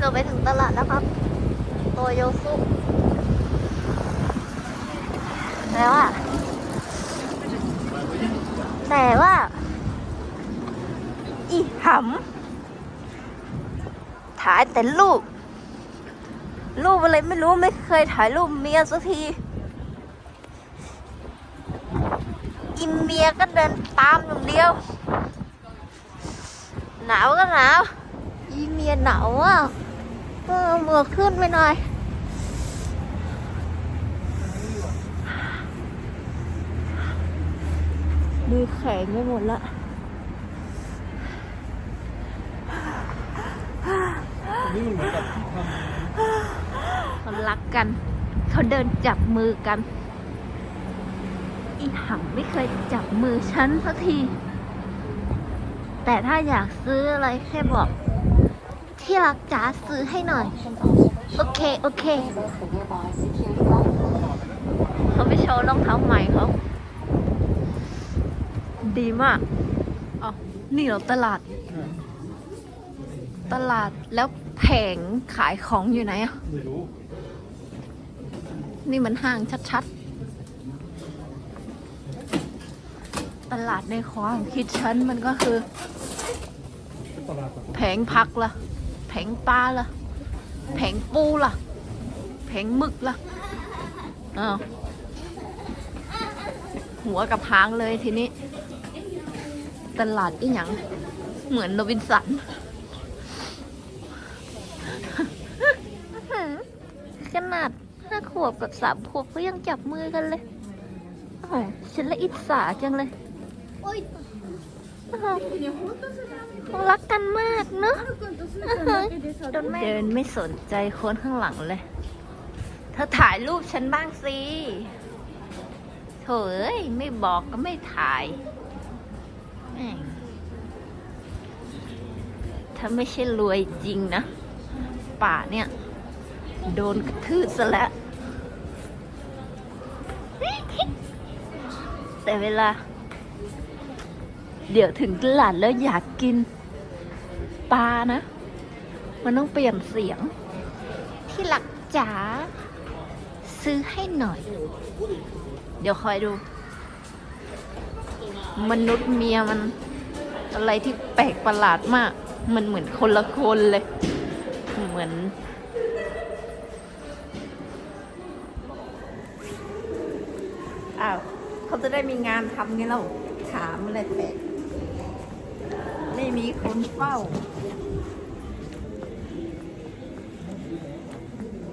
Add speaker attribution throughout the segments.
Speaker 1: เราไปถึงตลาดแล้วครับ โตโยซุแต่ว่าแต่ว่า อีหำถ่ายแต่รูป รูปอะไรไม่รู้ไม่เคยถ่ายรูปเมียสักทีอินเมียก็เดินตามอย่างเดียว หนาวก็หนาวอีเมียหนาวอะ เออหมวกขึ้นไปหน่อยมือแข็งไปหมดละ
Speaker 2: นี่มันเหมือนกับที่ท
Speaker 1: เขารักกัน เขาเดินจับมือกัน อีหังไม่เคยจับมือฉันสักที แต่ถ้าอยากซื้ออะไรแค่บอก ที่รักจ๋าซื้อให้หน่อย โอเค โอเค เขาไปโชว์รองเท้าใหม่เขาดีมากอ๋อนี่เรอตลาด ตลาดแล้วแผงขายของอยู่ไหนอะำ
Speaker 2: ไม่รู้
Speaker 1: นี่มันห้างชัดๆ ตลาดในความคิดฉันมันก็คือ
Speaker 2: แผ
Speaker 1: งผักละ่ะ แผงปลาละ่ะ แผงปูละ่ะ แผงหมึกละ่ะอ้าวหัวกับหางเลยทีนี้ ตลาดอีหยัง เหมือนโรบินสันขนาดห้าขวบกับสามขวบเขายังจับมือกันเลย โอ้โหฉันละอิจฉาจังเลย เขารักกันมากเนอะเดินไม่สนใจคนข้างหลังเลย เธอถ่ายรูปฉันบ้างสิโถเอ้ยไม่บอกก็ไม่ถ่ายแม่งถ้าไม่ใช่รวยจริงนะ ป่าเนี่ย โดนกระทืบซะแล้ว แต่เวลา เดี๋ยวถึงตลาดแล้วอยากกินปลานะ มันต้องเปลี่ยนเสียง ที่หลักจ๋าซื้อให้หน่อย เดี๋ยวคอยดู มนุษย์เมียมัน อะไรที่แปลกประหลาดมาก มันเหมือนคนละคนเลย เหมือนอ้าวเขาจะได้มีงานทำไงเราถามอะไรแปลก ไม่มีคนเฝ้า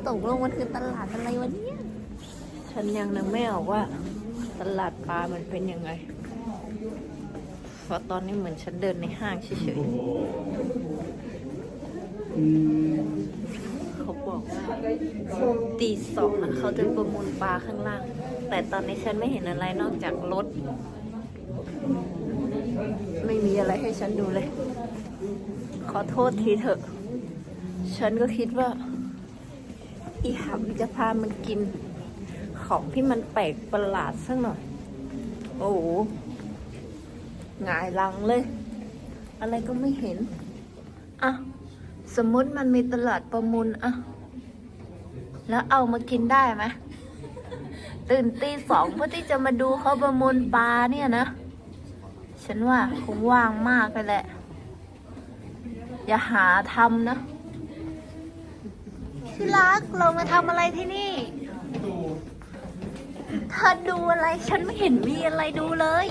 Speaker 1: ตกลงมันคือตลาดอะไรวะเนี่ย ฉันยังนึกไม่ออกว่า ตลาดปลามันเป็นยังไง เพราะตอนนี้เหมือนฉันเดินในห้างเฉยๆเขาบอกว่าตีสองนะเขาจะประมูลปลาข้างล่าง แต่ตอนนี้ฉันไม่เห็นอะไรนอกจากรถ ไม่มีอะไรให้ฉันดูเลย ขอโทษทีเถอะ ฉันก็คิดว่า อีหำจะพามันกิน ของที่มันแปลกประหลาดสักหน่อย โอ้โหงายหลังเลย อะไรก็ไม่เห็น อะ สมมติมันมีตลาดประมูลอะแล้วเอามากินได้ไหมตื่นตีสองเพื่อที่จะมาดูเขาประมูลปลาเนี่ยนะ ฉันว่าคงว่างมากไปแหละ อย่าหาทำนะที่รักเรามาทำอะไรที่นี่เธอดูอะไรฉันไม่เห็นมีอะไรดูเลย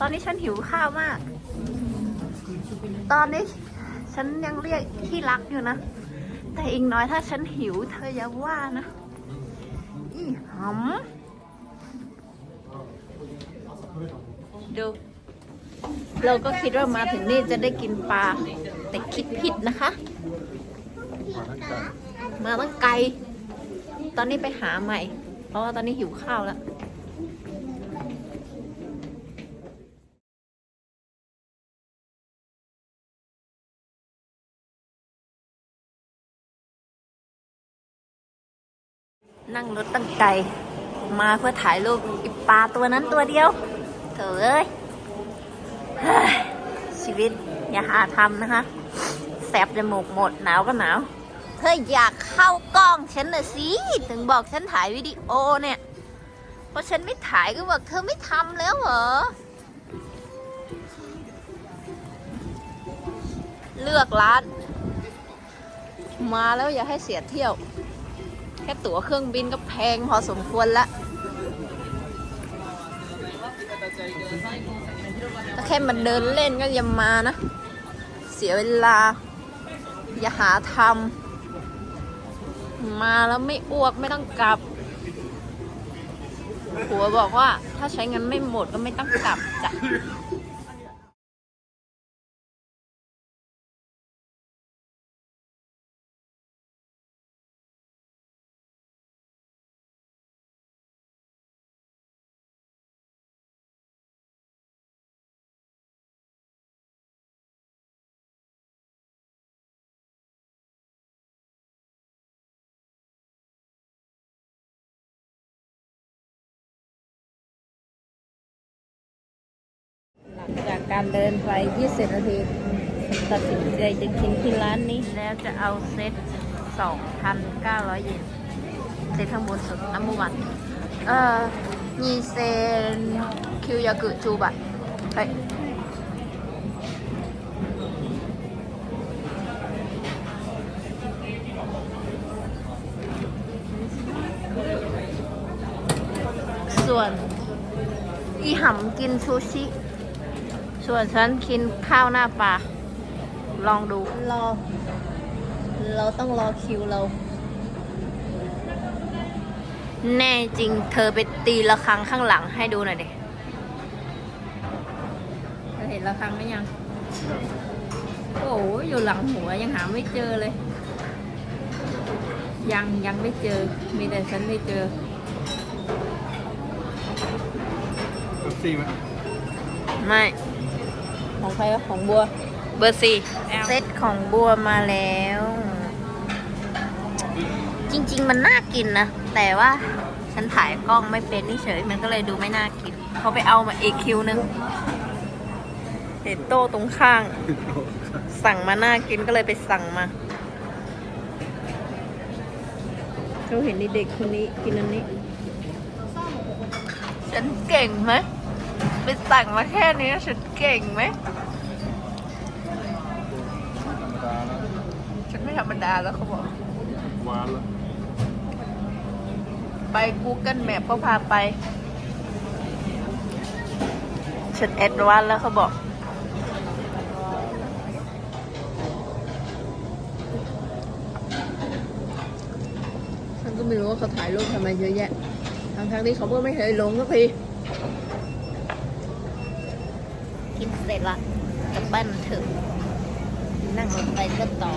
Speaker 1: ตอนนี้ฉันหิวข้าวมาก ตอนนี้ฉันยังเรียกที่รักอยู่นะ แต่อีกน้อยถ้าฉันหิวเธออย่าว่านะ อีหำ ดู เราก็คิดว่ามาถึงนี่จะได้กินปลา แต่คิดผิดนะคะ มาตั้งไกล ตอนนี้ไปหาใหม่ เพราะว่าตอนนี้หิวข้าวแล้วนั่งรถตั้งไกลมาเพื่อถ่ายรูปอีปลาตัวนั้นตัวเดียว อเอ้ยชีวิตอย่าหาทำนะคะ แสบจมูกหมดหนาวก็หนาวเธออยากเข้ากล้องฉันน่ะสิ ถึงบอกฉันถ่ายวิดีโอเนี่ยเพราะฉันไม่ถ่ายก็บอกเธอไม่ทำแล้วเหรอ เลือกร้าน มาแล้วอย่าให้เสียเที่ยว แค่ตั๋วเครื่องบินก็แพงพอสมควรละ แค่มันเดินเล่นก็ยังมานะ เสียเวลา อย่าหาทำมาแล้วไม่อ้วกไม่ต้องกลับ หัวบอกว่าถ้าใช้เงินไม่หมดก็ไม่ต้องกลับจ้ะ การเดินไป 20 นาทีตัดสินใจจะกินที่ร้านนี้ แล้วจะเอาเซ็ต2,900 เยนเซ็ตข้างบนสุดน้ำมันวันเอ่อมีเซนคิวยากุจูบะเฮ้ยส่วน อีหำกินซูชิ ส่วนฉันกินข้าวหน้าปลาลองดู รอ เราต้องรอคิวเรา แน่จริงเธอไปตีละครั้งข้างหลังให้ดูหน่อยดิเธอเห็นละครั้งไหมยัง โอ้โหอยู่หลังหัวยังหาไม่เจอเลย ยังยังไม่เจอ มีแต่ฉันไม่เจอ
Speaker 2: แบบสี่ไหม
Speaker 1: ไม่ ของใครวะของบัว เบอร์สี่เซตของบัวมาแล้ว จริง ๆ มันน่ากินนะ แต่ว่าฉันถ่ายกล้องไม่เป็นนี่เฉย มันก็เลยดูไม่น่ากิน เขาไปเอามาอีกคิวนึงเห็นโต๊ะตรงข้าง สั่งมาน่ากินก็เลยไปสั่งมาเขาเห็นนี่เด็กคนนี้กินอันนี้ ฉันเก่งไหม ไปสั่งมาแค่นี้ฉันเก่งไหม
Speaker 2: ธรรมดาแล้ว
Speaker 1: ฉันไม่ธรรมดาแล้วเขาบอก
Speaker 2: หวานแล้ว
Speaker 1: ไป Google Map ก็พาไป ฉันแอดวานซ์แล้วเขาบอก ฉันก็ไม่รู้ว่าเขาถ่ายรูปทำไมเยอะแยะทั้งทั้งๆที่เขาก็ไม่เคยลงสักที กินเสร็จละกลับบ้านเถอะนั่งรถไปก็ต่อ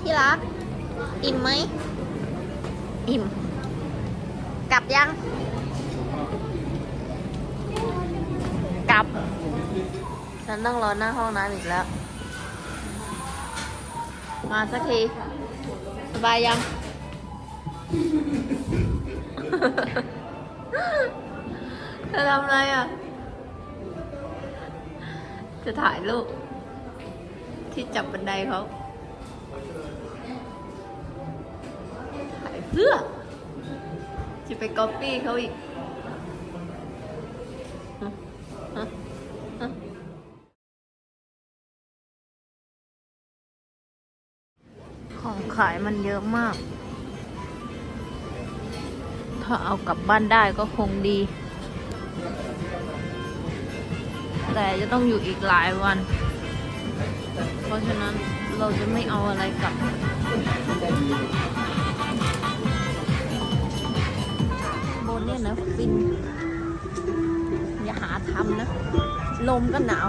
Speaker 1: ที่รัก อิ่มไหม อิ่ม กลับยัง กลับ ฉันต้องรอหน้าห้องน้ำอีกแล้ว มาสักที สบายยัง จะทำอะไรอะ จะถ่ายรูปที่จับบันไดเขา ถ่ายเพื่อ จะไปก๊อปปี้เขาอีกของขายมันเยอะมาก ถ้าเอากลับบ้านได้ก็คงดี แต่จะต้องอยู่อีกหลายวัน เพราะฉะนั้นเราจะไม่เอาอะไรกลับบนเนี่ยนะฟิน อย่าหาทำนะ ลมก็หนาว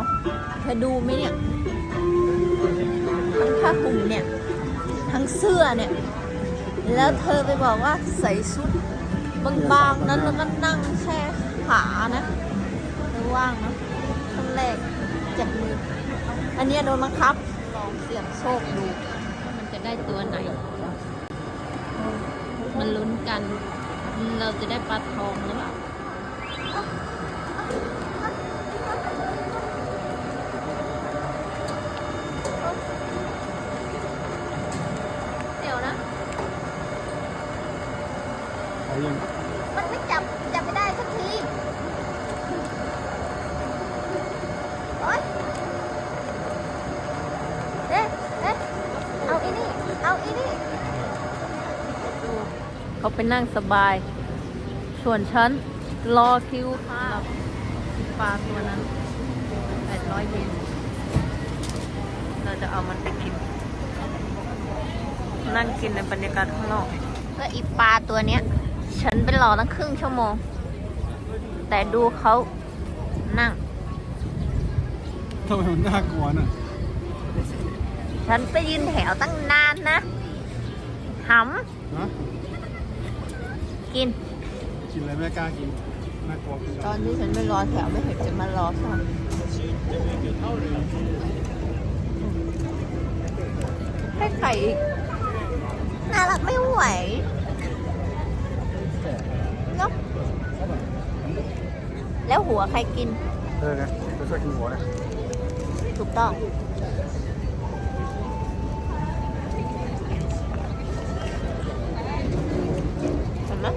Speaker 1: เธอดูไหมเนี่ยทั้งผ้าห่มเนี่ย ทั้งเสื้อเนี่ย แล้วเธอไปบอกว่าใส่ชุด บางๆนั้นแล้วก็นั่งแช่ขานะว่างนะขั้นแรกจับมือ อันนี้โดนบังคับ ลองเสี่ยงโชคดูว่ามันจะได้ตัวไหน มันลุ้นกัน เราจะได้ปลาทองหรือเปล่า มันไม่จับจับไม่ได้สักทีโอ๊ยเอ๊ะเอ๊ะเอาอีนี่ เอาอีนี่ เขาไปนั่งสบาย ส่วนฉัน รอคิวค่ะปลาตัวนั้นแปดร้อยเยนเราจะเอามันไปกิน นั่งกินในบรรยากาศข้างนอกก็อีปลาตัวเนี้ย ฉันไปรอตั้งครึ่งชั่วโมง แต่ดูเขานั่ง
Speaker 2: ทำไมมันน่ากลัวน่ะ
Speaker 1: ฉันไปยืนแถวตั้งนานนะห
Speaker 2: ฮะำ
Speaker 1: กิน
Speaker 2: กินอะไรไม่กล้ากิน น่ากลัวกิน
Speaker 1: ตอนที่ฉันไปรอแถวไม่เห็นจะมารอค่ะให้ไข่อีกน่ารักไม่ไหว แล้วหัวใครกิน
Speaker 2: เออไงจะช่วยกินหัวเนี่ย
Speaker 1: ถูกต้อง เห็นไหม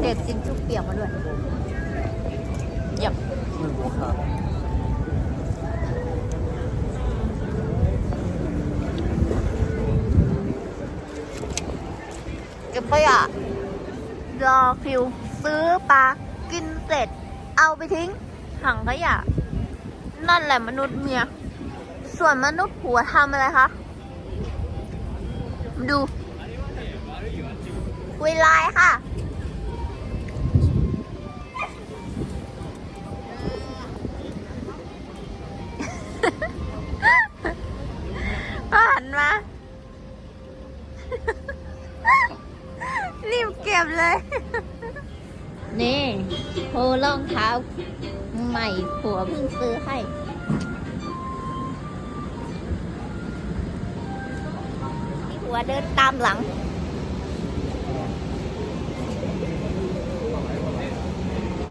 Speaker 1: เด็ดจริงจุกเปียกมาด้วยหยับ
Speaker 2: มันหัวขาด
Speaker 1: เก็บขยะร อคิว ซื้อปลากินเสร็จ เอาไปทิ้งถังขยะ นั่นแหละมนุษย์เมีย ส่วนมนุษย์ผัวทำอะไรคะ ดูคุยไลน์ค่ะ ก็หันมา รีบเก็บเลย นี่โพรองเท้าใหม่ผัวเพิ่งซื้อให้ ผัวเดินตามหลัง